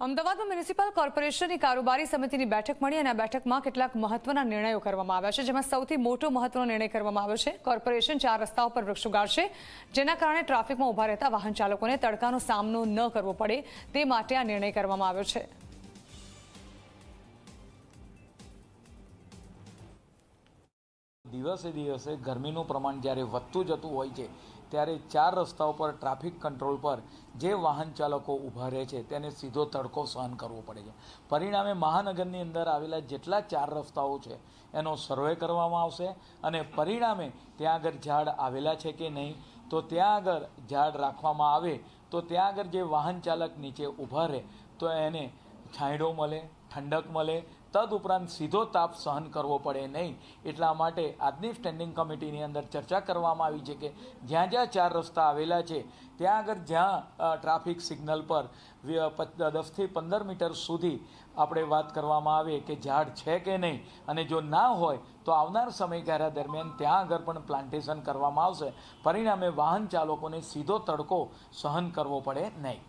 અમદાવાદમાં મ્યુનિસિપલ કોર્પોરેશનની કારોબારી સમિતિની બેઠક મળી અને આ બેઠકમાં કેટલાક મહત્વના નિર્ણયો કરવામાં આવ્યા છે, જેમાં સૌથી મોટો મહત્વનો નિર્ણય કરવામાં આવ્યો છે. કોર્પોરેશન ચાર રસ્તાઓ પર વૃક્ષ ઉગાડશે, જેના કારણે ટ્રાફિકમાં ઊભા રહેતા વાહન ચાલકોને તડકાનો સામનો ન કરવો પડે, તે માટે આ નિર્ણય કરવામાં આવ્યો છે. દિવસે દિવસે ગરમીનું પ્રમાણ જ્યારે વધતું જતું હોય છે, ત્યારે ચાર રસ્તાઓ પર ટ્રાફિક કંટ્રોલ પર જે વાહન ચાલકો ઊભા રહે છે, તેને સીધો તડકો સહન કરવો પડે છે. પરિણામે મહાનગરની અંદર આવેલા જેટલા ચાર રસ્તાઓ છે, એનો સર્વે કરવામાં આવશે અને પરિણામે ત્યાં આગળ ઝાડ આવેલા છે કે નહીં, તો ત્યાં આગળ ઝાડ રાખવામાં આવે, તો ત્યાં આગળ જે વાહન ચાલક નીચે ઊભા રહે, તો એને છાંયડો મળે ઠંડક મળે તદ ઉપરાંત સીધો તાપ સહન કરવો પડે નહીં. એટલા માટે આજની સ્ટેન્ડિંગ કમિટીની અંદર ચર્ચા કરવામાં આવી છે કે જ્યાં જ્યાં ચાર રસ્તા આવેલા છે, ત્યાં આગળ જ્યાં ટ્રાફિક સિગ્નલ પર દસથી પંદર મીટર સુધી આપણે વાત કરવામાં આવે કે ઝાડ છે કે નહીં, અને જો ના હોય, તો આવનાર સમયગાળા દરમિયાન ત્યાં આગળ પણ પ્લાન્ટેશન કરવામાં આવશે. પરિણામે વાહન ચાલકોને સીધો તડકો સહન કરવો પડે નહીં.